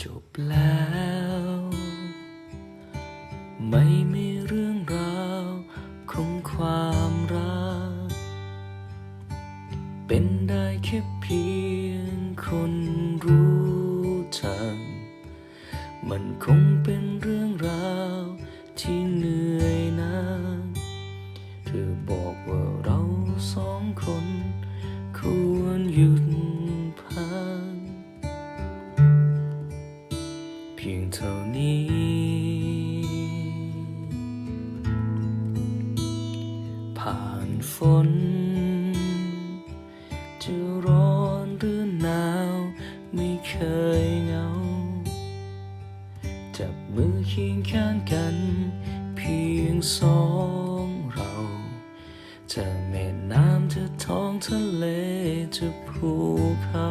จบแล้ว ไม่มีเรื่องราวของความรัก เป็นได้แค่เพียงคนรู้ทางมันคงเป็นเรื่องราวที่เหนื่อยนักเธอบอกว่าเราสองคนควรหยุด พียงเท่านี้ ผ่านฝน จะร้อนหรือหนาวไม่เคยเหงา จับมือเคียงข้างกัน เพียงสองเราจะแม่น้ำจะท้องทะเลจะภูเขา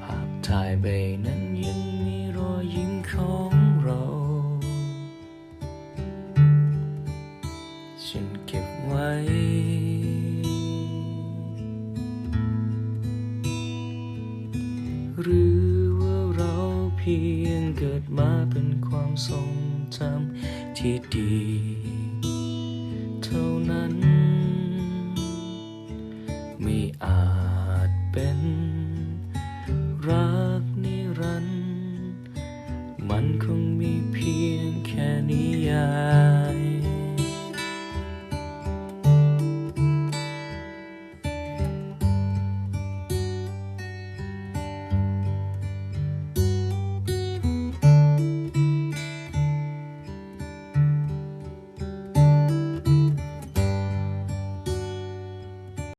ภาพถ่ายใบนั้น ฉันเก็บไว้ หรือว่าเราเพียงเกิดมาเป็นความทรงจำที่ดี เท่านั้น ไม่อาจเป็นรักนิรันดร์มันคงมีเพียงแค่นิยา